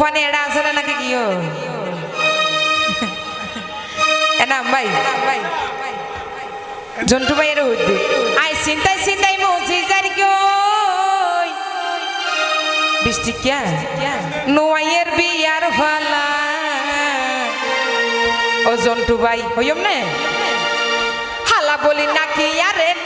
তুফানি এটা না নাকি কিও? এনা ভাই। ভাই জন্টু ভাই এর হুদ্দি আই চিন্তাই চিন্তাই মুজি যার কিও। বৃষ্টি কিয়া? নোয়াইয়ের বিয়ার ফালা। ও জন্টু ভাই হইম না? হালা বলি নাকি আরে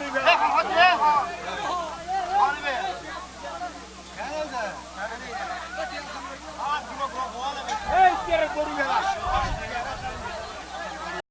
哎，好，好，好。